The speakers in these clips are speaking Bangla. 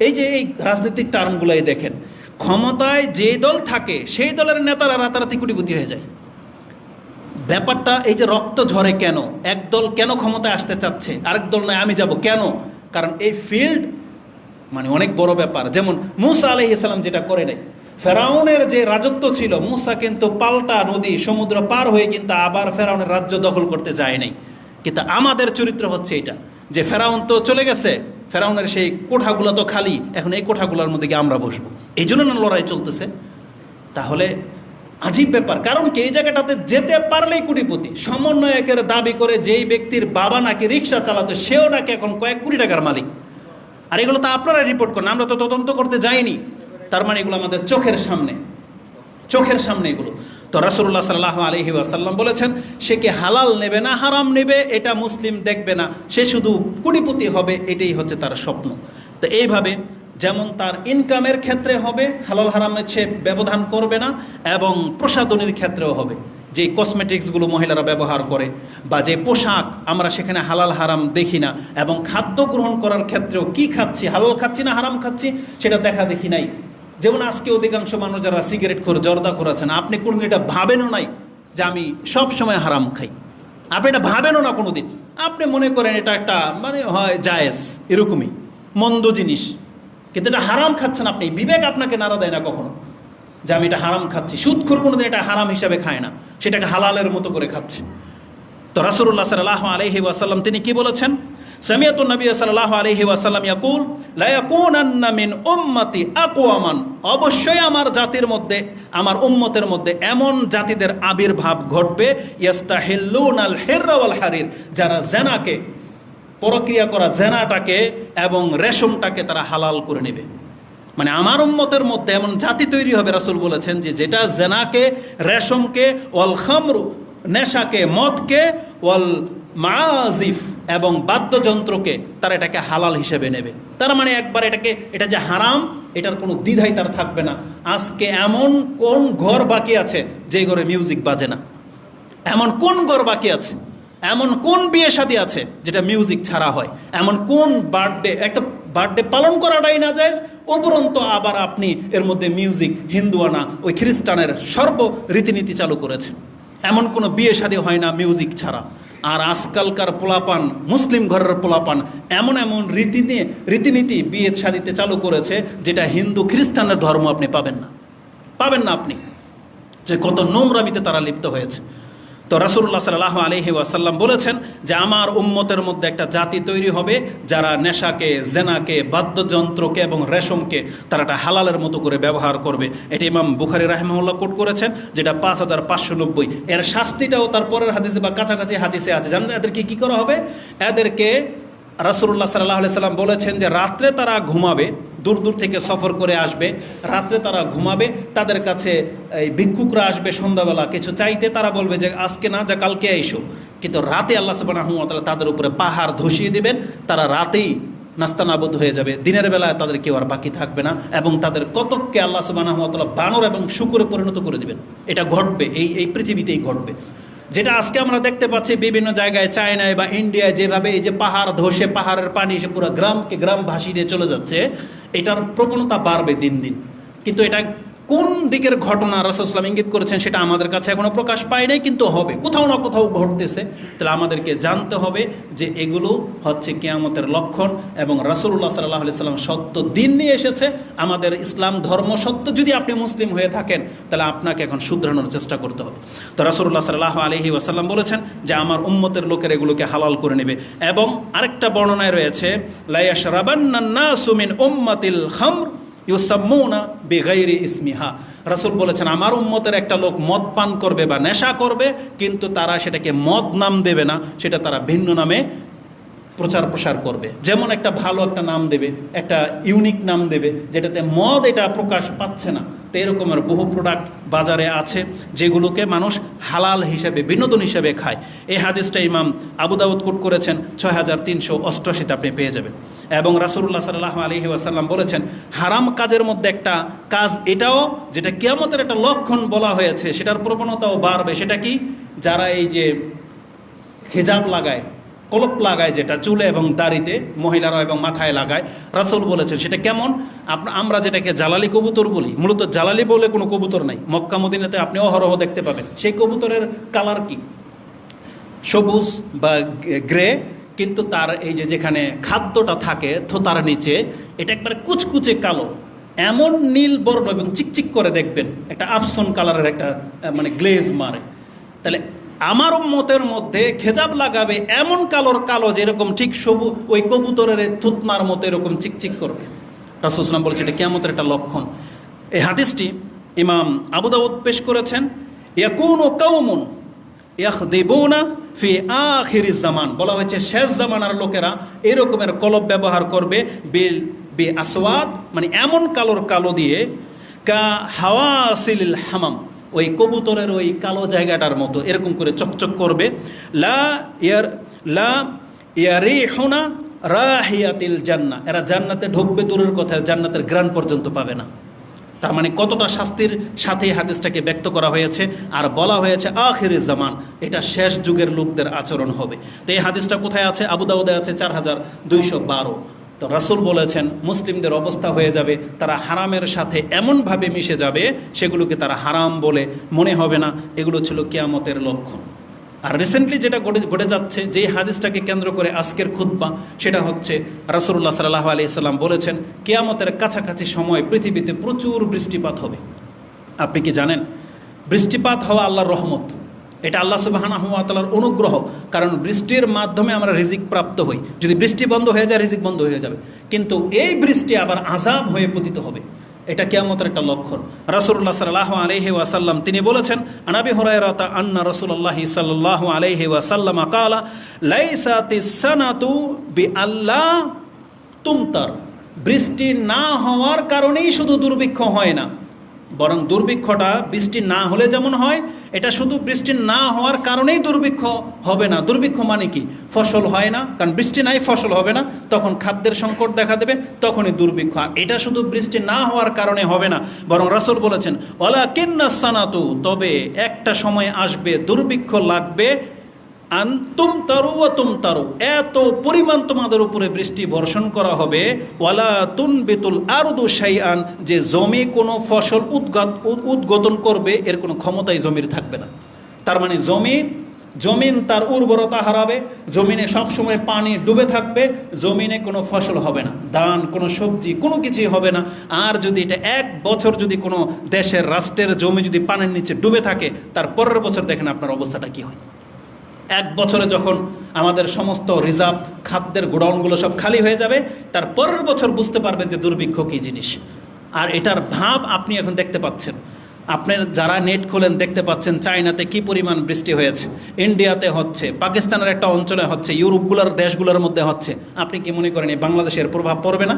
এই যে এই রাজনৈতিক টার্মগুলোই দেখেন, ক্ষমতায় যে দল থাকে, সেই দলের নেতারা রাতারাতি কুটিপুতি হয়ে যায়। ব্যাপারটা এই যে রক্ত ঝরে কেন? এক দল কেন ক্ষমতায় আসতে চাচ্ছে? আরেক দল নয়, আমি যাব কেন? কারণ এই ফিল্ড মানে অনেক বড় ব্যাপার। যেমন মুসা আলহ ইসলাম যেটা করে নাই, ফেরাউনের যে রাজত্ব ছিল, মুসা কিন্তু পাল্টা নদী, সমুদ্র পার হয়ে কিন্তু আবার ফেরাউনের রাজ্য দখল করতে যায় নাই। কিন্তু আমাদের চরিত্র হচ্ছে এটা, যে ফেরাউন তো চলে গেছে ফেরাউনের সেই কোঠাগুলো তো খালি, এখন এই কোঠাগুলোর মধ্যে গিয়ে আমরা বসবো। এই জন্য না লড়াই চলতেছে। তাহলে আজীব ব্যাপার, কারণ কি? এই জায়গাটাতে যেতে পারলেই কোটিপতি। সমন্বয়কের দাবি করে যেই ব্যক্তির বাবা নাকি রিক্সা চালাতো, সেও নাকি এখন কয়েক কোটি টাকার মালিক। আর এগুলো তো আপনারা রিপোর্ট করেন, আমরা তো তদন্ত করতে যাইনি। তার মানে এগুলো আমাদের চোখের সামনে। চোখের সামনে এগুলো। তো রাসুল্লাহ সাল্লাহ আলহি আসাল্লাম বলেছেন, সে কি হালাল নেবে না হারাম নেবে, এটা মুসলিম দেখবে না। সে শুধু কুড়িপতি হবে, এটাই হচ্ছে তার স্বপ্ন। তো এইভাবে যেমন তার ইনকামের ক্ষেত্রে হবে, হালাল হারামের সে ব্যবধান করবে না, এবং প্রসাধনীর ক্ষেত্রেও হবে। যে কসমেটিক্সগুলো মহিলারা ব্যবহার করে, বা যে পোশাক আমরা সেখানে হালাল হারাম দেখি না, এবং খাদ্য গ্রহণ করার ক্ষেত্রেও কি খাচ্ছি, হালাল খাচ্ছি না হারাম খাচ্ছি, সেটা দেখা দেখি নাই। যেমন আজকে অধিকাংশ মানুষ যারা সিগারেট করে জর্দা করেছেন আপনি কোনোদিন এটা ভাবেনও নাই যে আমি সব সময় হারাম খাই। আপনি এটা ভাবেনও না কোনো দিন আপনি মনে করেন এটা একটা মানে হয় জায়েজ, এরকমই, মন্দ জিনিস। কিন্তু এটা হারাম খাচ্ছেন আপনি, বিবেক আপনাকে নাড়া দেয় না কখনো যে আমি এটা হারাম খাচ্ছি। সুদখোর কোনোদিন এটা হারাম হিসাবে খায় না, সেটাকে হালালের মতো করে খাচ্ছে। তো রাসুল্লাহ সাল্লাহ আলহি ওয়াসাল্লাম তিনি কি বলেছেন? সামিয়াত নবী সাল্লাহ আলহি ওয়াসাল্লাম ইয়াকুল লায়াকুনান্না মিন উম্মতি আকওয়ামান অবশ্যই আমার জাতির মধ্যে, আমার উম্মতের মধ্যে এমন জাতিদের আবির্ভাব ঘটবে ইয়াস্তাহিল্লুন আল হিররা হারির যারা জেনাকে, প্রক্রিয়া করা জেনাটাকে এবং রেশমটাকে তারা হালাল করে নেবে। মানে আমার উম্মতের মধ্যে এমন জাতি তৈরি হবে, রাসুল বলেছেন যে যেটা জেনাকে, রেশমকে, ওয়াল খামরু, নেশাকে, মদকে, ওয়াল মাজিফ এবং বাদ্যযন্ত্রকে তারা এটাকে হালাল হিসেবে নেবে। তার মানে একবার এটাকে, এটা যে হারাম, এটার কোনো দ্বিধাই তার থাকবে না। আজকে এমন কোন ঘর বাকি আছে যে ঘরে মিউজিক বাজে না? এমন কোন ঘর বাকি আছে? এমন কোন বিয়ে শাদী আছে যেটা মিউজিক ছাড়া হয়? এমন কোন বার্থডে, একটা বার্থডে পালন করাটাই না যায় উপরন্ত আবার আপনি এর মধ্যে মিউজিক, হিন্দুয়ানা, ওই খ্রিস্টানের সর্ব রীতিনীতি চালু করেছে এমন কোনো বিয়ে শাদী হয় না মিউজিক ছাড়া। আর আজকালকার পোলাপান, মুসলিম ঘরের পোলাপান, এমন এমন রীতি নিয়ে রীতিনীতি বিয়ে শাদিতে চালু করেছে যেটা হিন্দু খ্রিস্টানের ধর্ম আপনি পাবেন না। পাবেন না আপনি। যে কত নোংরামিতে তারা লিপ্ত হয়েছে। তো রাসুল্লাহ সাল্লাহ আলহি ওয়াসাল্লাম বলেছেন যে আমার উম্মতের মধ্যে একটা জাতি তৈরি হবে যারা নেশাকে, জেনাকে, বাদ্যযন্ত্রকে এবং রেশমকে তারা একটা হালালের মতো করে ব্যবহার করবে। এটি ইমাম বুখারি রাহেমহল্লা কোট করেছেন, যেটা পাঁচ হাজার পাঁচশো নব্বই। এর শাস্তিটাও তার পরের হাদিসে বা কাছাকাছি হাদিসে আছে। জানেন এদেরকে কী করা হবে? এদেরকে রাসুল্লাহ সাল্লাহ সাল্লাম বলেছেন যে রাত্রে তারা ঘুমাবে, দূর দূর থেকে সফর করে আসবে, রাত্রে তারা ঘুমাবে, তাদের কাছে এই ভিক্ষুকরা আসবে সন্ধ্যাবেলা, কিছু চাইতে তারা বলবে যে আজকে না, যা কালকে এসো কিন্তু রাতে আল্লাহ সুবাহ তাদের উপরে পাহাড় ধসিয়ে দেবেন, তারা রাতেই নাস্তানাবুদ হয়ে যাবে। দিনের বেলায় তাদের কেউ আর বাকি থাকবে না এবং তাদের কতককে আল্লাহ সুবাহ বানর এবং শুকুরে পরিণত করে দেবেন। এটা ঘটবে, এই এই পৃথিবীতেই ঘটবে। যেটা আজকে আমরা দেখতে পাচ্ছি বিভিন্ন জায়গায় চায়নায় বা ইন্ডিয়ায় যেভাবে এই যে পাহাড় ধসে, পাহাড়ের পানি এসে পুরো গ্রামকে গ্রাম ভাসিয়ে চলে যাচ্ছে, এটার প্রবণতা বাড়বে দিন দিন। কিন্তু এটা কোন দিকের ঘটনা রাসুলাম ইঙ্গিত করেছেন সেটা আমাদের কাছে এখনও প্রকাশ পায় নাই, কিন্তু হবে। কোথাও না কোথাও ঘটতেছে। তাহলে আমাদেরকে জানতে হবে যে এগুলো হচ্ছে কেয়ামতের লক্ষণ এবং রাসুল্লাহ সাল্লাহ সাল্লাম সত্য দিন নিয়ে এসেছে। আমাদের ইসলাম ধর্ম সত্য যদি আপনি মুসলিম হয়ে থাকেন, তাহলে আপনাকে এখন শুধরানোর চেষ্টা করতে হবে। তো রাসুল্লাহ সাল্লাহ আলহি ওয়াসাল্লাম বলেছেন যে আমার উম্মতের লোকের এগুলোকে হালাল করে নেবে। এবং আরেকটা বর্ণনায় রয়েছে লাইয়াশ রাবান্না সুমিন উম্মাতিল খামর ইউসাম্মুনা বেগাইরি ইসমিহা। রাসুল বলেছেন, আমার উম্মতের একটা লোক মদ পান করবে বা নেশা করবে, কিন্তু তারা সেটাকে মদ নাম দেবে না, সেটা তারা ভিন্ন নামে প্রচার প্রসার করবে। যেমন একটা ভালো একটা নাম দেবে, একটা ইউনিক নাম দেবে, যেটাতে মদ এটা প্রকাশ পাচ্ছে না। তো এরকমের বহু প্রোডাক্ট বাজারে আছে, যেগুলোকে মানুষ হালাল হিসেবে, বিনোদন হিসেবে খায়। এই হাদিসটা ইমাম আবু দাউদ কোট করেছেন, ছয় হাজার তিনশো অষ্টআশিতে আপনি পেয়ে যাবেন। এবং রাসুল্লাহ সাল্লাহ আলহি আসাল্লাম বলেছেন, হারাম কাজের মধ্যে একটা কাজ এটাও যেটা কেয়ামতের একটা লক্ষণ বলা হয়েছে, সেটার প্রবণতাও বাড়বে। সেটা কি? যারা এই যে হেজাব লাগায়, কলপ লাগায় যেটা চুলে এবং দাড়িতে মহিলারা এবং মাথায় লাগায়, রাসুল বলেছেন, সেটা কেমন? আমরা যেটাকে জালালি কবুতর বলি, মূলত জালালি বলে কোনো কবুতর নাই। মক্কা, মদিনাতে আপনি অহরহ দেখতে পাবেন। সেই কবুতরের কালার কি? সবুজ বা গ্রে কিন্তু তার এই যে যেখানে খাদ্যটা থাকে থোতার নিচে, এটা একবারে কুচকুচে কালো। এমন নীল বর্ণ এবং চিকচিক করে দেখবেন, একটা আফসন কালারের একটা মানে গ্লেজ মারে। তাহলে আমার মতের মধ্যে খেজাব লাগাবে এমন কালোর কালো যেরকম ঠিক সবু, ওই কবুতরের থুতনার মতো এরকম চিকচিক করবে। রাসুসলাম বলেছে, এটা কেমতের একটা লক্ষণ। এই হাদিসটি ইমাম আবু দাউদ পেশ করেছেন, ইয়াকুন ও কাউমুন জামান। বলা হয়েছে, শেষ জামানার লোকেরা এরকমের কলব ব্যবহার করবে বিল, বি আসওয়াদ মানে এমন কালোর কালো দিয়ে, কা হাওয়াসিল হামাম, ওই কবুতরের ওই কালো জায়গাটার মতো এরকম করে চকচক করবে। লা ইয়ার, লা ইয়ারিহুনা রাহিয়াতিল জান্না এরা জান্নাতে ঢুকবে, দূরের কথা জান্নাতের গ্রান পর্যন্ত পাবে না। তার মানে কতটা শাস্তির সাথে হাদিসটাকে ব্যক্ত করা হয়েছে? আর বলা হয়েছে আখির জামান, এটা শেষ যুগের লোকদের আচরণ হবে। তো এই হাদিসটা কোথায় আছে? আবু দাউদে আছে চার হাজার দুইশো বারো। তো রাসুল বলেছেন, মুসলিমদের অবস্থা হয়ে যাবে, তারা হারামের সাথে এমনভাবে মিশে যাবে, সেগুলোকে তারা হারাম বলে মনে হবে না। এগুলো ছিল কেয়ামতের লক্ষণ। আর রিসেন্টলি যেটা ঘটে ঘটে যাচ্ছে যে হাদিসটাকে কেন্দ্র করে আজকের খুদ্া সেটা হচ্ছে রাসুল্লাহ সাল্লাহ আলি সাল্লাম বলেছেন, কেয়ামতের কাছাকাছি সময় পৃথিবীতে প্রচুর বৃষ্টিপাত হবে। আপনি কি জানেন? বৃষ্টিপাত হওয়া আল্লাহর রহমত। এটা আল্লাহ সুবাহানা তালার অনুগ্রহ, কারণ বৃষ্টির মাধ্যমে আমরা রিজিক প্রাপ্ত হই। যদি বৃষ্টি বন্ধ হয়ে যায়, রিজিক বন্ধ হয়ে যাবে। কিন্তু এই বৃষ্টি আবার আজাব হয়ে পতিত হবে। এটা কেয়ামতের একটা লক্ষণ। রাসুল্লাহ সাল্লাহ আলহি ওয়াসাল্লাম তিনি বলেছেন আনাবি হরাইরাতা আন্না রসুল্লাহ সাল্লাহ আলহি ওয়াসাল্লাম কালা লাইসাতি সানাতু বি আল্লাহ তুমতার। বৃষ্টি না হওয়ার কারণেই শুধু দুর্ভিক্ষ হয় না, বরং দুর্ভিক্ষটা বৃষ্টি না হলে যেমন হয় এটা শুধু বৃষ্টি না হওয়ার কারণেই দুর্ভিক্ষ হবে না। দুর্ভিক্ষ মানে কি? ফসল হয় না, কারণ বৃষ্টি নাই, ফসল হবে না। তখন খাদ্যের সংকট দেখা দেবে, তখনই দুর্ভিক্ষ। এটা শুধু বৃষ্টি না হওয়ার কারণে হবে না, বরং রাসুল বলেছেন ওলা কিন্না সানাতু তবে একটা সময় আসবে, দুর্ভিক্ষ লাগবে আন তুম তারু তুম তারু। এত পরিমাণ তোমাদের উপরে বৃষ্টি বর্ষণ করা হবে। ওয়ালা তুন বেতুল আরদু আন যে জমি কোনো ফসল উদ্গাত, উদ- উদ্গতন করবে, এর কোনো ক্ষমতাই জমির থাকবে না। তার মানে জমি, জমিন তার উর্বরতা হারাবে, জমিনে সবসময় পানি ডুবে থাকবে, জমিনে কোনো ফসল হবে না, ধান, কোনো সবজি, কোনো কিছুই হবে না। আর যদি এটা এক বছর যদি কোনো দেশের রাষ্ট্রের জমি যদি পানির নিচে ডুবে থাকে, তার পরের বছর দেখেন আপনার অবস্থাটা কী হয়। এক বছরে যখন আমাদের সমস্ত রিজার্ভ খাদ্যের গোডাউনগুলো সব খালি হয়ে যাবে, তার পরের বছর বুঝতে পারবেন যে দুর্ভিক্ষ কী জিনিস। আর এটার ভাব আপনি এখন দেখতে পাচ্ছেন। আপনার যারা নেট খোলেন দেখতে পাচ্ছেন চায়নাতে কি পরিমাণ বৃষ্টি হয়েছে, ইন্ডিয়াতে হচ্ছে, পাকিস্তানের একটা অঞ্চলে হচ্ছে, ইউরোপগুলোর দেশগুলোর মধ্যে হচ্ছে। আপনি কি মনে করেন এই বাংলাদেশের প্রভাব পড়বে না?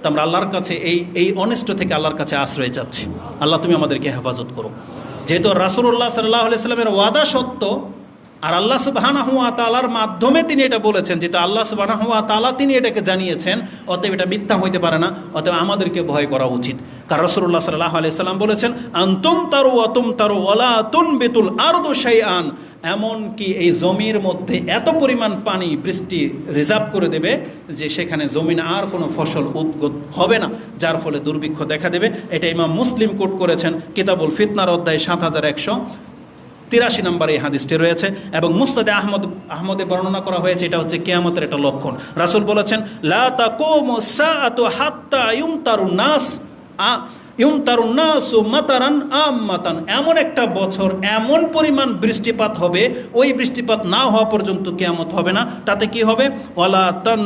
তো আমরা আল্লাহর কাছে এই এই অনিষ্ট থেকে আল্লাহর কাছে আশ্রয় চাচ্ছি। আল্লাহ তুমি আমাদেরকে হেফাজত করো। যেহেতু রাসুল্লাহ সাল্লাহ সাল্লামের ওয়াদা সত্য আর আল্লাহ সুবাহানা হুয়া তালার মাধ্যমে তিনি এটা বলেছেন যেহেতু আল্লাহ সুবাহানা হুয়া তালা তিনি এটাকে জানিয়েছেন, অতএব এটা মিথ্যা হইতে পারে না, অতএব আমাদেরকে ভয় করা উচিত। কারণ রসুল্লাহ সাল্লাহ আলি সাল্লাম বলেছেন, আন্তুম তারু অতুম তারু ওলা তুন বেতুল আরদু শাই আন এমনকি এই জমির মধ্যে এত পরিমাণ পানি, বৃষ্টি রিজার্ভ করে দেবে যে সেখানে জমিন আর কোনো ফসল উদ্গত হবে না, যার ফলে দুর্ভিক্ষ দেখা দেবে। এটা ইমাম মুসলিম কোট করেছেন, কিতাবুল ফিতনার অধ্যায় সাত হাজার একশো। তিরাশি নম্বর এই হাদিসটি রয়েছে এবং মুস্তাদে আহমদ, আহমদে বর্ণনা করা হয়েছে, এটা হচ্ছে কেয়ামতের একটা লক্ষণ। রাসুল বলেছেন, লা তাকুমু সাআতু হাত্তা ইউমতারুন নাস। আম্মাতান। এমন একটা বছর, এমন পরিমাণ বৃষ্টিপাত হবে, ওই বৃষ্টিপাত না হওয়া পর্যন্ত কেয়ামত হবে না। তাতে কি হবে? ওয়ালা তান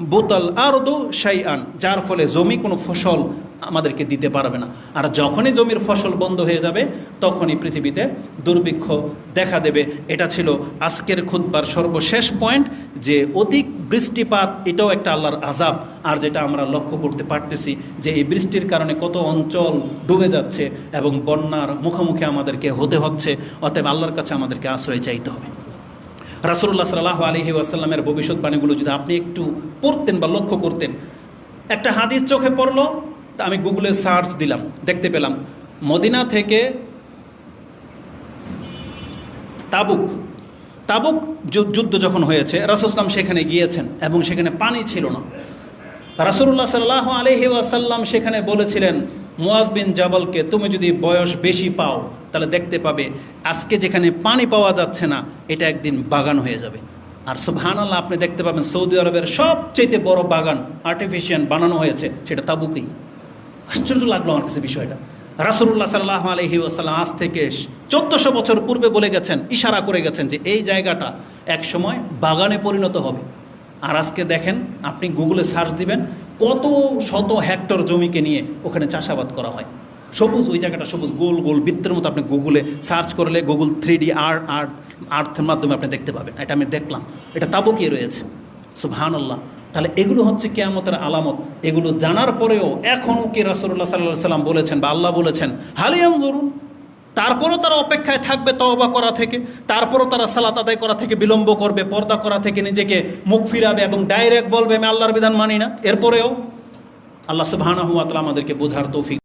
বুতাল আরদু শাইআন। যার ফলে জমি কোনো ফসল আমাদেরকে দিতে পারবে না। আর যখনই জমির ফসল বন্ধ হয়ে যাবে, তখনই পৃথিবীতে দুর্ভিক্ষ দেখা দেবে। এটা ছিল আজকের খুদ্বার সর্বশেষ পয়েন্ট, যে অধিক বৃষ্টিপাত, এটাও একটা আল্লাহর আজাব আর যেটা আমরা লক্ষ্য করতে পারতেছি যে এই বৃষ্টির কারণে কত অঞ্চল ডুবে যাচ্ছে এবং বন্যার মুখোমুখি আমাদেরকে হতে হচ্ছে, অতএব আল্লাহর কাছে আমাদেরকে আশ্রয় চাইতে হবে। রাসুল্লাহ সাল্লাহ আলহি আসাল্লামের ভবিষ্যৎবাণীগুলো যদি আপনি একটু পড়তেন বা লক্ষ্য করতেন, একটা হাদিস চোখে পড়ল, তা আমি গুগলে সার্চ দিলাম, দেখতে পেলাম। মদিনা থেকে তাবুক তাবুক যুদ্ধ যখন হয়েছে রাসুসলাম সেখানে গিয়েছেন এবং সেখানে পানি ছিল না। রাসুল্লাহ সাল্লাহ আলহি ওয়াসাল্লাম সেখানে বলেছিলেন মুয়াজ বিন জাবলকে তুমি যদি বয়স বেশি পাও, তাহলে দেখতে পাবে আজকে যেখানে পানি পাওয়া যাচ্ছে না, এটা একদিন বাগান হয়ে যাবে। আর সুবহানাল্লাহ, আপনি দেখতে পাবেন সৌদি আরবের সবচেয়ে বড় বাগান আর্টিফিশিয়াল বানানো হয়েছে, সেটা তাবুকেই। আশ্চর্য লাগল আমার কাছে বিষয়টা। রাসুল্লাহ সাল্লাহ আলহি ওয়াসাল্লাম আজ থেকে চোদ্দশো বছর পূর্বে বলে গেছেন, ইশারা করে গেছেন যে এই জায়গাটা এক সময় বাগানে পরিণত হবে। আর আজকে দেখেন, আপনি গুগলে সার্চ দিবেন, কত শত হেক্টর জমিকে নিয়ে ওখানে চাষাবাদ করা হয়। সবুজ, ওই জায়গাটা সবুজ, গোল গোল, বৃত্তের মতো আপনি গুগলে সার্চ করলে Google three D art art আর্থের মাধ্যমে আপনি দেখতে পাবেন। এটা আমি দেখলাম। এটা তাবুকিয়ে রয়েছে। সুবহানাল্লাহ। তাহলে এগুলো হচ্ছে কেয়ামতের আলামত। এগুলো জানার পরেও এখনও কি রাসুল্লাহ সাল্লাহ সাল্লাম বলেছেন বা আল্লাহ বলেছেন হালিয়াম ধরুন তারপরও তারা অপেক্ষায় থাকবে তওবা করা থেকে, তারপরও তারা সালাত আদায় করা থেকে বিলম্ব করবে, পর্দা করা থেকে নিজেকে মুখ ফিরাবে এবং ডাইরেক্ট বলবে, আমি আল্লাহর বিধান মানি না। এরপরেও আল্লাহ সুবাহানা হুয়াতলা আমাদেরকে বোঝার তৌফিক